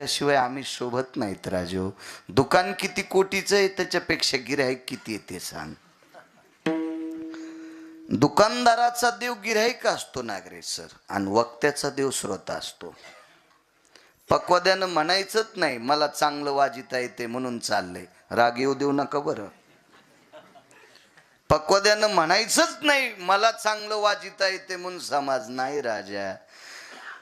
त्याशिवाय आम्ही शोभत नाहीत राजो. दुकान किती कोटीचं आहे त्याच्यापेक्षा गिराईक किती येते सांग. दुकानदाराचा देव गिराईक असतो नागरे सर आणि वक्त्याचा देव श्रोता असतो. पक्वाद्यानं म्हणायचंच नाही मला चांगलं वाजिता येते म्हणून चाललंय. राग येऊ देऊ नका बरं. पक्वाद्यानं म्हणायचंच नाही मला चांगलं वाजिता येते म्हणून समाज नाही राजा.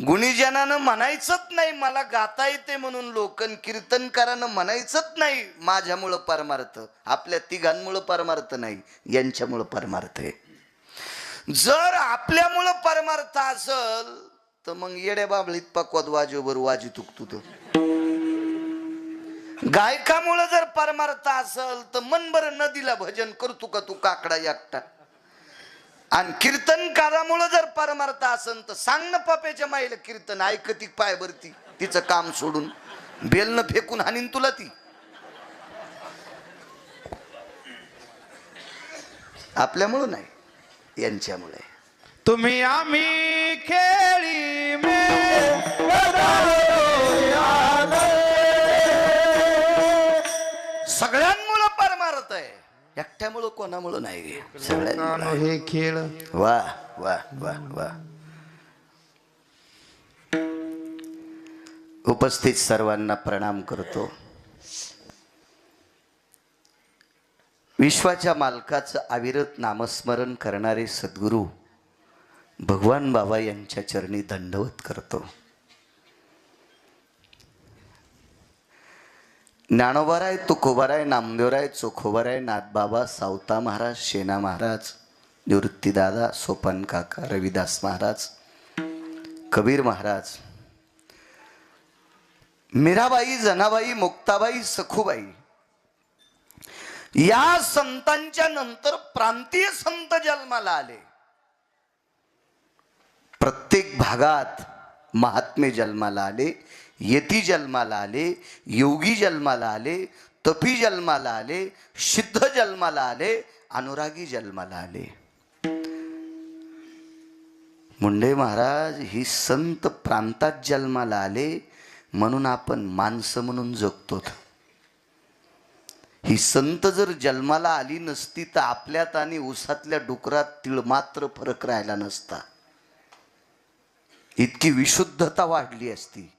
गुणीजनानं म्हणायचंच नाही मला गाता येते म्हणून लोकन कीर्तनकारानं म्हणायचंच नाही माझ्यामुळं परमार्थ. आपल्या तिघांमुळं परमार्थ नाही यांच्यामुळं परमार्थ आहे. जर आपल्यामुळं परमार्थ असल तर मग येड्या बाबळीत पक्वाद वाजोबर वाजी तुकतू तर गायकामुळं जर परमार्थ असल तर मन बरं नदीला भजन करतो का तू काकडा एकटा? आणि कीर्तनकारामुळं जर परमार्थ असन तर सांग ना पप्याच्या माईला कीर्तन ऐकती पाय भरती तिचं काम सोडून. बेलनं फेकून हानीन तुला ती. आपल्यामुळं नाही यांच्यामुळे. तुम्ही आम्ही खेळी मे सगळ्यांमुळं परमार्थ आहे. एकट्यामुळं कोणामुळं नाही सगळ्यांमुळं हे खेळ. वा वा वा वा. उपस्थित सर्वांना प्रणाम करतो. विश्वाच्या मालकाचं अविरत नामस्मरण करणारे सद्गुरू भगवान बाबा यांच्या चरणी दंडवत करतो. ज्ञानोबराय तुकोबराय नामदेवराय चोखोबराय नाथबाबा सावता महाराज शेना महाराज निवृत्तीदादा सोपान काका रविदास महाराज कबीर महाराज मीराबाई जनाबाई मुक्ताबाई सखूबाई. या संतांच्या नंतर प्रांतीय संत जन्माला आले. प्रत्येक भागात महात्मे जन्माला आले यती जन्माला आले योगी जन्माला आले तपी जन्माला आले सिद्ध जन्माला आले अनुरागी जन्माला आले. मुंडे महाराज ही संत प्रांतात जन्माला आले म्हणून आपण माणसं म्हणून जगतो ही संत जर जन्माला आली नसती तर आपल्यात आणि उसातल्या डुकरात तिळ मात्र फरक राहिला नसता. इतकी विशुद्धता वाढली असती.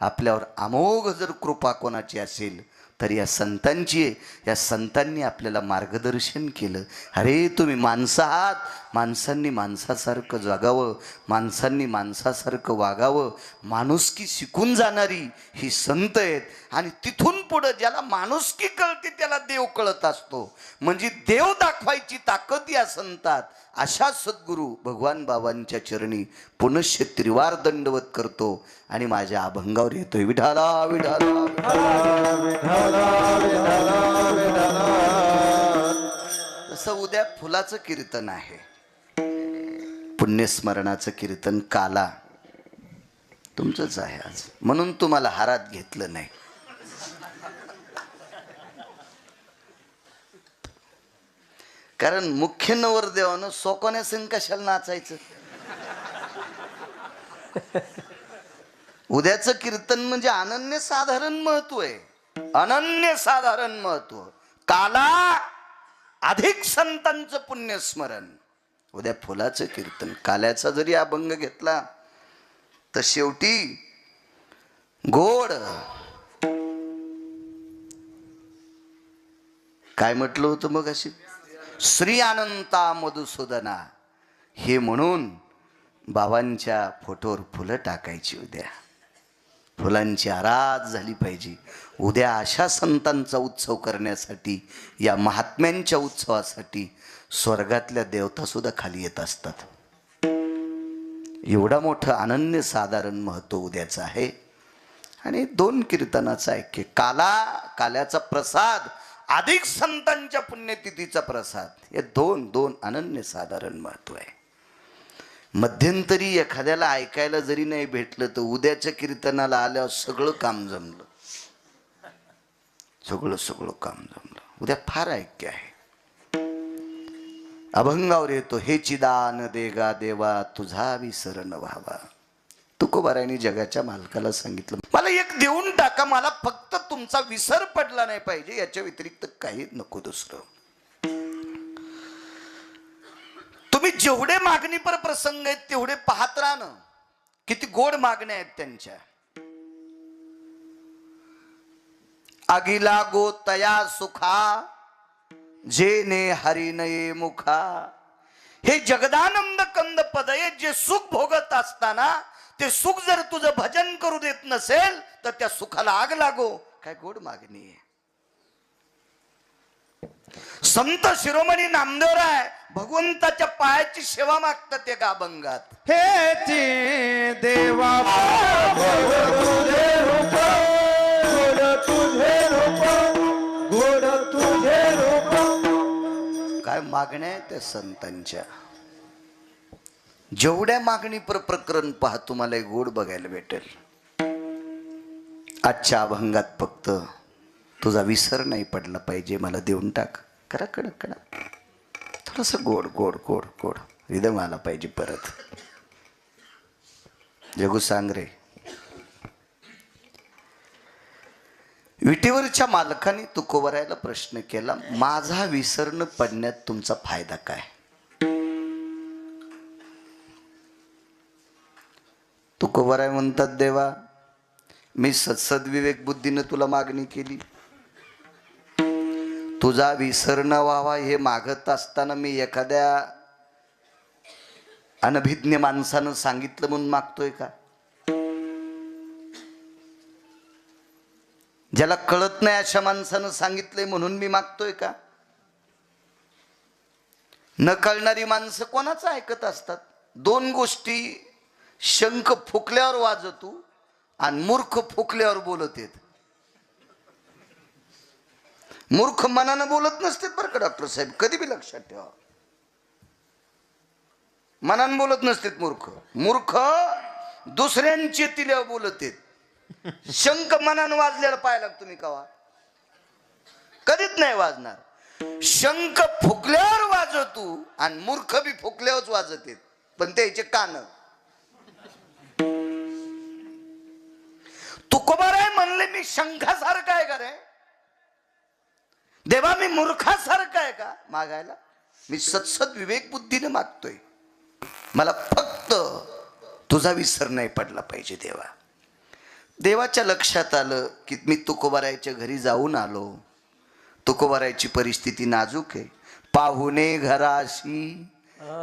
आपल्यावर अमोघ जर कृपा कोणाची असेल तर या संतांची आहे या संतांनी आपल्याला मार्गदर्शन केलं. अरे तुम्ही माणसं आहात. माणसांनी माणसासारखं जगावं. माणसांनी माणसासारखं वागावं. माणुसकी शिकून जाणारी ही संत आहेत. आणि तिथून पुढं ज्याला माणुसकी कळते त्याला देव कळत असतो. म्हणजे देव दाखवायची ताकद या संतात अशा सद्गुरू भगवान बाबांच्या चरणी पुनश्च त्रिवार दंडवत करतो आणि माझ्या अभंगावर येतोय. विठाला विठाला तसं उद्या फुलाचं कीर्तन आहे. पुण्यस्मरणाचं कीर्तन काला. तुमचंच आहे आज. म्हणून तुम्हाला हारात घेतलं नाही. कारण मुख्य नवरदेवानं सोकोन्या संग कशाला नाचायचं? उद्याचं कीर्तन म्हणजे अनन्य साधारण महत्त्व आहे. अनन्य साधारण महत्त्व. काला अधिक संतांचं पुण्यस्मरण. उद्या फुलाचं कीर्तन. काल्याचा जरी अभंग घेतला तर शेवटी गोड. काय म्हटलं होतं मग अशी? श्री अनंता मधुसूदना हे म्हणून बाबांच्या फोटोवर फुलं टाकायची उद्या. फुलांची आराध झाली पाहिजे. उद्या अशा संतांचा उत्सव करण्यासाठी या महात्म्यांच्या उत्सवासाठी स्वर्गातल्या देवतासुद्धा खाली येत असतात. एवढा मोठं अनन्य साधारण महत्त्व उद्याचं आहे. आणि दोन कीर्तनाचं ऐक्य. काला काल्याचा प्रसाद अधिक संतांच्या पुण्यतिथीचा प्रसाद. हे दोन दोन अनन्य साधारण महत्त्व आहे. मध्यंतरी एखाद्याला ऐकायला जरी नाही भेटलं तर उद्याच्या कीर्तनाला आल्यावर सगळं काम जमलं. सगळं सगळं काम जमलं. उद्या फार ऐक्य आहे. अभंगावर येतो हे चिदान देगा देवा तुझा विसरण व्हावा. तुकोबारायनी जगाच्या मालकाला सांगितलं. मला एक देऊन टाका मला फक्त तुमचा विसर पडला नाही पाहिजे याच्या व्यतिरिक्त काही नको दुसरं. तुम्ही जेवढे मागणी पर प्रसंग आहेत तेवढे पाहत राहणं किती गोड मागण्या आहेत त्यांच्या. आगीला गो तया सुखा जेने हरिनये मुखा. हे जगदानंद कंद पदये जे सुख भोगत असताना ते सुख जर तुझं भजन करू देत नसेल तर त्या सुखाला आग लागो. काय गोड मागणी आहे. संत शिरोमणी नामदेवराय भगवंताच्या पायाची सेवा मागतात ते गाभंगात. हेची देवा. तुझे रूप गोड तुझे रूप गोड तुझे रूप काय मागण्या त्या संतांच्या? जेवढ्या मागणी पर प्रकरण पहा तुम्हाला एक गोड बघायला भेटेल. आजच्या अभंगात फक्त तुझा विसर नाही पडला पाहिजे मला देऊन टाक. करा कडक कडा थोडंसं गोड गोड गोड गोड. रिदम आला पाहिजे परत. जगू सांग रे. विटेवरच्या मालकाने तुकोबरायला प्रश्न केला माझा विसरण पडण्यात तुमचा फायदा काय? तुकोबराय म्हणतात देवा मी सद सद्विवेक बुद्धीनं तुला मागणी केली. तुझा विसर न व्हावा हे मागत असताना मी एखाद्या अनभिज्ञ माणसानं सांगितलं म्हणून मागतोय का? ज्याला कळत नाही अशा माणसानं सांगितलंय म्हणून मी मागतोय का? न कळणारी माणसं कोणाचं ऐकत असतात? दोन गोष्टी शंख फुकल्यावर वाजतो आणि मूर्ख फुकल्यावर बोलत येत. मूर्ख मनानं बोलत नसते बरं का डॉक्टर साहेब? कधी बी लक्षात ठेवा. मनानं बोलत नसतेत मूर्ख. मूर्ख दुसऱ्यांचे तिल्यावर बोलत आहेत शंख मनानं वाजलेला पाहायला तुम्ही कवा. कधीच नाही वाजणार. शंख फुकल्यावर वाजवतो आणि मूर्ख बी फुकल्यावरच वाजत आहेत पण त्याचे कान तुकोबाराय म्हणले मी शंखासारखा आहे का रे? देवा मी मूर्खासारखा आहे का? मागायला? मी सत्सद विवेक बुद्धीने मागतोय. मला फक्त तुझा विसर नाही पडला पाहिजे देवा. देवाच्या लक्षात आलं की मी तुकोबारायच्या घरी जाऊन आलो. तुकोबारायची परिस्थिती नाजूक आहे. पाहुणे घराशी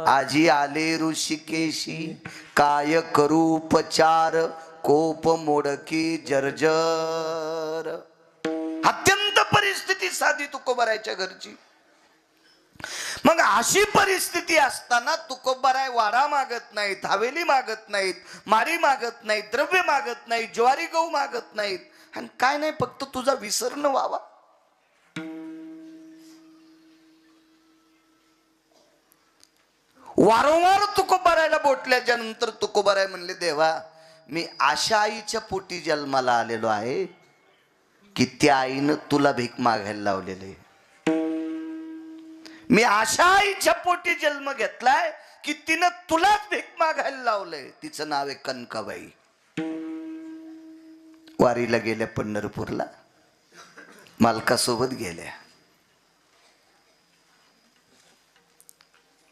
आजी आले ऋषिकेशी. काय करू उपचार कोप मोडकी जर्जर. अत्यंत परिस्थिती साधी तुकोबरायच्या घरची. मग अशी परिस्थिती असताना तुकोबराय वाडा मागत नाहीत हवेली मागत नाहीत मारी मागत नाहीत द्रव्य मागत नाहीत ज्वारी गहू मागत नाहीत. आणि काय नाही फक्त तुझा विसरण व्हावा वारंवार तुकोबारायला बोटल्याच्या नंतर तुकोबाराय म्हणले देवा मी आशा आईच्या पोटी जन्माला आलेलो आहे की त्या आईनं तुला भीक मागायला लावलेले मी आशा आईच्या पोटी जन्म घेतलाय की तिनं तुलाच भीक मागायला लावलंय. तिचं नाव आहे कनकाबाई. वारीला गेल्या पंढरपूरला. मालकासोबत गेल्या.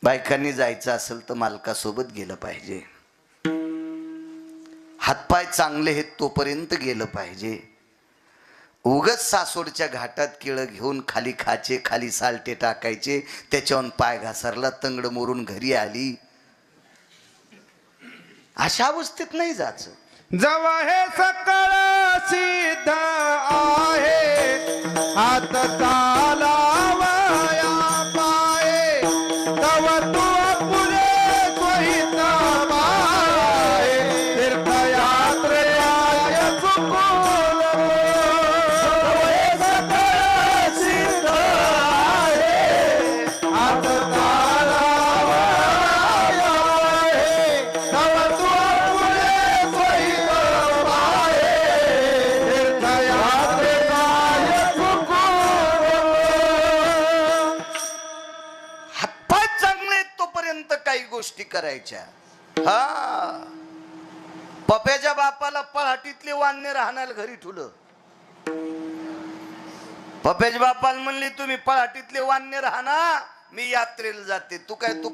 बायकांनी जायचं असेल तर मालकासोबत गेलं पाहिजे. हातपाय चांगले आहेत तोपर्यंत गेलं पाहिजे. उगच सासोडच्या घाटात केळं घेऊन खाली खाचे खाली सालटे टाकायचे त्याच्याहून पाय घासरला तंगड मोरून घरी आली. अशा अवस्थेत नाही जायचं. जवा हे सकळ सिद्ध आहे. हात गोष्टी करायच्या. हा. पप्याच्या बापाला पहाटीतले वान्य राहणार घरी ठुलं. पप्याच्या बापाला म्हणले तुम्ही पहाटीतले वान्य राहणार मी यात्रेला जाते. तू काय तू